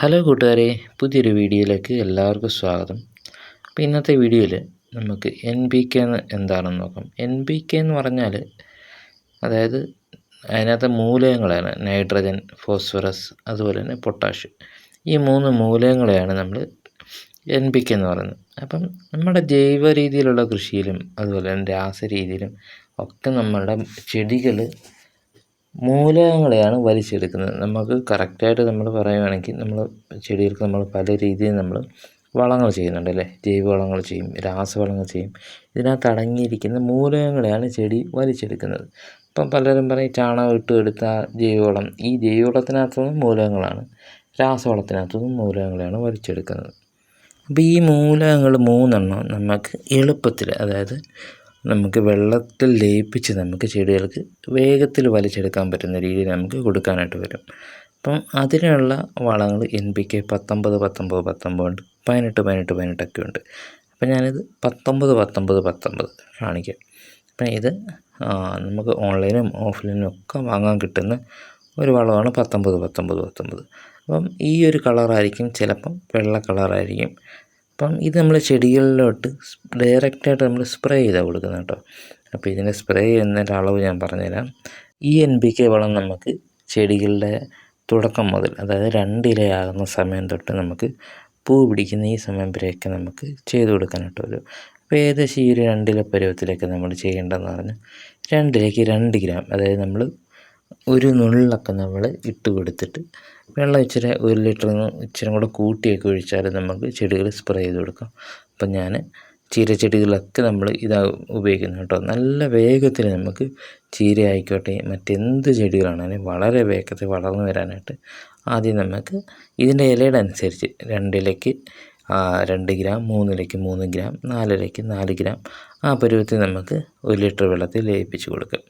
Hello കൂട്ടുകാരെ പുതിയൊരു വീഡിയോയിലേക്ക് എല്ലാവർക്കും സ്വാഗതം. അപ്പോൾ ഇന്നത്തെ വീഡിയോയിൽ നമുക്ക് എൻ ബി കെ എന്ന് എന്താണെന്ന് നോക്കാം. എൻ ബി കെ എന്ന് പറഞ്ഞാൽ അതായത് അതിനകത്തെ മൂലകങ്ങളാണ് നൈട്രജൻ ഫോസ്ഫറസ് അതുപോലെ തന്നെ പൊട്ടാഷ് ഈ മൂന്ന് മൂലകങ്ങളെയാണ് നമ്മൾ എൻ ബി കെ എന്ന് പറയുന്നത്. അപ്പം നമ്മുടെ ജൈവ രീതിയിലുള്ള കൃഷിയിലും അതുപോലെ തന്നെ രാസരീതിയിലും ഒക്കെ നമ്മളുടെ ചെടികൾ മൂലകങ്ങളെയാണ് വലിച്ചെടുക്കുന്നത്. നമുക്ക് കറക്റ്റായിട്ട് നമ്മൾ പറയുകയാണെങ്കിൽ നമ്മൾ ചെടികൾക്ക് നമ്മൾ പല രീതിയിൽ നമ്മൾ വളങ്ങൾ ചെയ്യുന്നുണ്ട് അല്ലേ? ജൈവവളങ്ങൾ ചെയ്യും രാസവളങ്ങൾ ചെയ്യും. ഇതിനകത്ത് അടങ്ങിയിരിക്കുന്ന മൂലകങ്ങളെയാണ് ചെടി വലിച്ചെടുക്കുന്നത്. ഇപ്പം പലരും പറയും ചാണകം ഇട്ട് എടുത്ത ജൈവവളം. ഈ ജൈവവളത്തിനകത്തുനിന്നും മൂലകങ്ങളാണ് രാസവളത്തിനകത്തുനിന്നും മൂലകങ്ങളെയാണ് വലിച്ചെടുക്കുന്നത്. അപ്പോൾ ഈ മൂലകങ്ങൾ മൂന്നെണ്ണം നമുക്ക് എളുപ്പത്തിൽ അതായത് നമുക്ക് വെള്ളത്തിൽ ലയിപ്പിച്ച് നമുക്ക് ചെടികൾക്ക് വേഗത്തിൽ വലിച്ചെടുക്കാൻ പറ്റുന്ന രീതിയിൽ നമുക്ക് കൊടുക്കാനായിട്ട് വരും. അപ്പം അതിനുള്ള വളങ്ങൾ എൻ പി കെ പത്തൊമ്പത് പത്തൊമ്പത് പത്തൊമ്പത് ഉണ്ട് പതിനെട്ട് പതിനെട്ട് പതിനെട്ടൊക്കെ ഉണ്ട്. അപ്പം ഞാനിത് പത്തൊമ്പത് പത്തൊമ്പത് പത്തൊമ്പത് കാണിക്കാം. അപ്പം ഇത് നമുക്ക് ഓൺലൈനും ഓഫ്ലൈനും ഒക്കെ വാങ്ങാൻ കിട്ടുന്ന ഒരു വളമാണ് പത്തൊമ്പത് പത്തൊമ്പത് പത്തൊമ്പത്. അപ്പം ഈ ഒരു കളറായിരിക്കും ചിലപ്പം വെള്ള കളറായിരിക്കും. അപ്പം ഇത് നമ്മൾ ചെടികളിലോട്ട് ഡയറക്റ്റായിട്ട് നമ്മൾ സ്പ്രേ ചെയ്താണ് കൊടുക്കുന്നത് കേട്ടോ. അപ്പോൾ ഇതിനെ സ്പ്രേ ചെയ്യുന്നതിന്റെ അളവ് ഞാൻ പറഞ്ഞുതരാം. ഈ എൻ ബി കെ വളം നമുക്ക് ചെടികളുടെ തുടക്കം മുതൽ അതായത് രണ്ടിലയാകുന്ന സമയം തൊട്ട് നമുക്ക് പൂ പിടിക്കുന്ന ഈ സമയം വരെയൊക്കെ നമുക്ക് ചെയ്ത് കൊടുക്കാനായിട്ട് വരും അപ്പോൾ ഏകദേശം ഈ ഒരു രണ്ടില പരുവത്തിലൊക്കെ നമ്മൾ ചെയ്യേണ്ടതെന്ന് പറഞ്ഞാൽ രണ്ടിലേക്ക് രണ്ട് ഗ്രാം അതായത് നമ്മൾ ഒരു നുള്ളൊക്കെ നമ്മൾ ഇട്ട് കൊടുത്തിട്ട് വെള്ളം ഇച്ചിരി ഒരു ലിറ്ററിന് ഇച്ചിരി കൂടെ കൂട്ടിയൊക്കെ ഒഴിച്ചാൽ നമുക്ക് ചെടികൾ സ്പ്രേ ചെയ്ത് കൊടുക്കാം. അപ്പം ഞാൻ ചീരച്ചെടികളൊക്കെ നമ്മൾ ഇതാ ഉപയോഗിക്കുന്നത് കേട്ടോ. നല്ല വേഗത്തിൽ നമുക്ക് ചീര ആയിക്കോട്ടെ മറ്റെന്ത് ചെടികളാണെങ്കിലും വളരെ വേഗത്തിൽ വളർന്നു വരാനായിട്ട് ആദ്യം നമുക്ക് ഇതിന്റെ ഇലയുടെ അനുസരിച്ച് രണ്ടിലയ്ക്ക് രണ്ട് ഗ്രാം മൂന്നിലയ്ക്ക് മൂന്ന് ഗ്രാം നാലിലയ്ക്ക് നാല് ഗ്രാം ആ പരുവത്തിൽ നമുക്ക് ഒരു ലിറ്റർ വെള്ളത്തിൽ ലയിപ്പിച്ച് കൊടുക്കാം.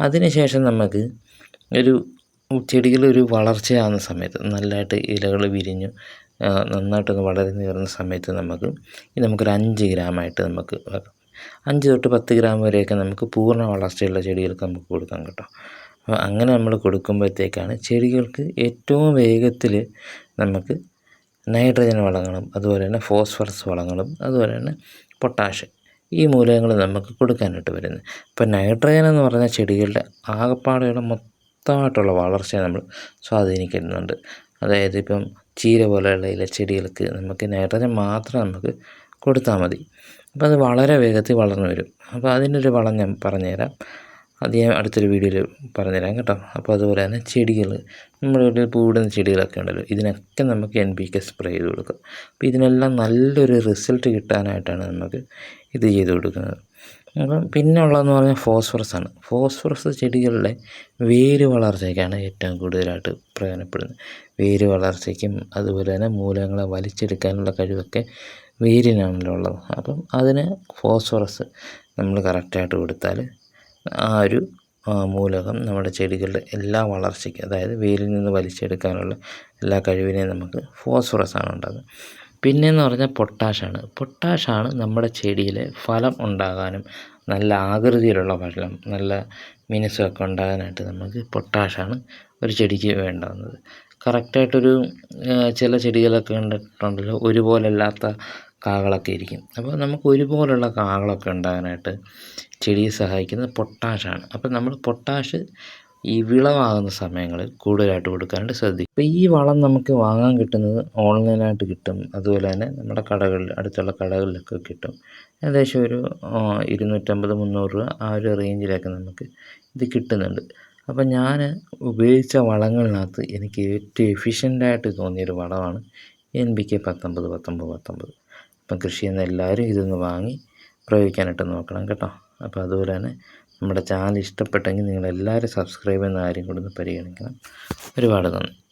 അതിനുശേഷം നമുക്ക് ഒരു ചെടികളൊരു വളർച്ചയാകുന്ന സമയത്ത് നല്ലതായിട്ട് ഇലകൾ വിരിഞ്ഞു നന്നായിട്ടൊന്ന് വളർന്ന് വരുന്ന സമയത്ത് നമുക്ക് ഇത് നമുക്കൊരു അഞ്ച് ഗ്രാമായിട്ട് നമുക്ക് അഞ്ച് തൊട്ട് പത്ത് ഗ്രാം വരെയൊക്കെ നമുക്ക് പൂർണ വളർച്ചയുള്ള ചെടികൾക്ക് നമുക്ക് കൊടുക്കാം കേട്ടോ. അപ്പോൾ അങ്ങനെ നമ്മൾ കൊടുക്കുമ്പോഴത്തേക്കാണ് ചെടികൾക്ക് ഏറ്റവും വേഗത്തിൽ നമുക്ക് നൈട്രജൻ വളങ്ങളും അതുപോലെ തന്നെ ഫോസ്ഫറസ് വളങ്ങളും അതുപോലെ തന്നെ പൊട്ടാഷ് ഈ മൂലകങ്ങൾ നമുക്ക് കൊടുക്കാനായിട്ട് വരുന്നത്. ഇപ്പം നൈട്രജൻ എന്ന് പറഞ്ഞാൽ ചെടികളുടെ ആകപ്പാടെയുള്ള മൊത്തമായിട്ടുള്ള വളർച്ചയെ നമ്മൾ സ്വാധീനിക്കുന്നുണ്ട്. അതായത് ഇപ്പം ചീര പോലെയുള്ള ഇലച്ചെടികൾക്ക് നമുക്ക് നൈട്രജൻ മാത്രം നമുക്ക് കൊടുത്താൽ മതി. അപ്പോൾ അത് വളരെ വേഗത്തിൽ വളർന്നു വരും. അപ്പോൾ അതിനൊരു വളം ഞാൻ പറഞ്ഞുതരാം. അത് ഞാൻ അടുത്തൊരു വീഡിയോയിൽ പറഞ്ഞുതരാം കേട്ടോ. അപ്പോൾ അതുപോലെ തന്നെ ചെടികൾ നമ്മുടെ വീട്ടിൽ പൂവിടുന്ന ചെടികളൊക്കെ ഉണ്ടല്ലോ ഇതിനൊക്കെ നമുക്ക് എൻ പി കെ സ്പ്രേ ചെയ്ത് കൊടുക്കാം. അപ്പോൾ ഇതിനെല്ലാം നല്ലൊരു റിസൾട്ട് കിട്ടാനായിട്ടാണ് നമുക്ക് ഇത് ചെയ്ത് കൊടുക്കുന്നത്. അപ്പം പിന്നെ ഉള്ളതെന്ന് പറഞ്ഞാൽ ഫോസ്ഫറസ് ആണ്. ഫോസ്ഫറസ് ചെടികളുടെ വേര് വളർച്ചയ്ക്കാണ് ഏറ്റവും കൂടുതലായിട്ട് പ്രയോജനപ്പെടുന്നത്. വേര് വളർച്ചയ്ക്കും അതുപോലെ തന്നെ മൂലങ്ങളെ വലിച്ചെടുക്കാനുള്ള കഴിവൊക്കെ വേരിനാണല്ലോ ഉള്ളത്. അപ്പം അതിന് ഫോസ്ഫറസ് നമ്മൾ കറക്റ്റായിട്ട് കൊടുത്താൽ ആ ഒരു മൂലകം നമ്മുടെ ചെടികളുടെ എല്ലാ വളർച്ചയ്ക്കും അതായത് വേരിൽ നിന്ന് വലിച്ചെടുക്കാനുള്ള എല്ലാ കഴിവിനെയും നമുക്ക് ഫോസ്ഫറസ് ആണ് ഉണ്ടാകുന്നത്. പിന്നെയെന്ന് പറഞ്ഞാൽ പൊട്ടാഷാണ് പൊട്ടാഷാണ് നമ്മുടെ ചെടിയിലെ ഫലം ഉണ്ടാകാനും നല്ല ആകൃതിയിലുള്ള ഫലം നല്ല മിനുസമൊക്കെ ഉണ്ടാകാനായിട്ട് നമുക്ക് പൊട്ടാഷാണ് ഒരു ചെടിക്ക് വേണ്ടാവുന്നത് കറക്റ്റായിട്ടൊരു ചില ചെടികളൊക്കെ കണ്ടിട്ടുണ്ടല്ലോ ഒരുപോലല്ലാത്ത കാകളൊക്കെ ഇരിക്കും. അപ്പോൾ നമുക്ക് ഒരുപോലുള്ള കാകളൊക്കെ ഉണ്ടാകാനായിട്ട് ചെടിയെ സഹായിക്കുന്നത് പൊട്ടാഷാണ്. അപ്പോൾ നമ്മൾ പൊട്ടാഷ് ഈ വിളവാകുന്ന സമയങ്ങളിൽ കൂടുതലായിട്ട് കൊടുക്കാനായിട്ട് ശ്രദ്ധിക്കും. അപ്പോൾ ഈ വളം നമുക്ക് വാങ്ങാൻ കിട്ടുന്നത് ഓൺലൈനായിട്ട് കിട്ടും. അതുപോലെ തന്നെ നമ്മുടെ കടകളിൽ അടുത്തുള്ള കടകളിലൊക്കെ കിട്ടും. ഏകദേശം ഒരു ഇരുന്നൂറ്റമ്പത് മുന്നൂറ് രൂപ ആ ഒരു റേഞ്ചിലൊക്കെ നമുക്ക് ഇത് കിട്ടുന്നുണ്ട്. അപ്പോൾ ഞാൻ ഉപയോഗിച്ച വളങ്ങളിനകത്ത് എനിക്ക് ഏറ്റവും എഫിഷ്യന്റായിട്ട് തോന്നിയൊരു വളമാണ് എൻ ബി കെ പത്തൊമ്പത് പത്തൊമ്പത് പത്തൊമ്പത്. അപ്പം കൃഷി ചെയ്യുന്ന എല്ലാവരും ഇതൊന്ന് വാങ്ങി പ്രയോഗിക്കാനായിട്ട് നോക്കണം കേട്ടോ. അപ്പോൾ അതുപോലെ തന്നെ നമ്മുടെ ചാനൽ ഇഷ്ടപ്പെട്ടെങ്കിൽ നിങ്ങളെല്ലാവരും സബ്സ്ക്രൈബ് ചെയ്യുന്ന കാര്യം കൂടെ ഒന്ന് പരിഗണിക്കണം. ഒരുപാട് നന്ദി.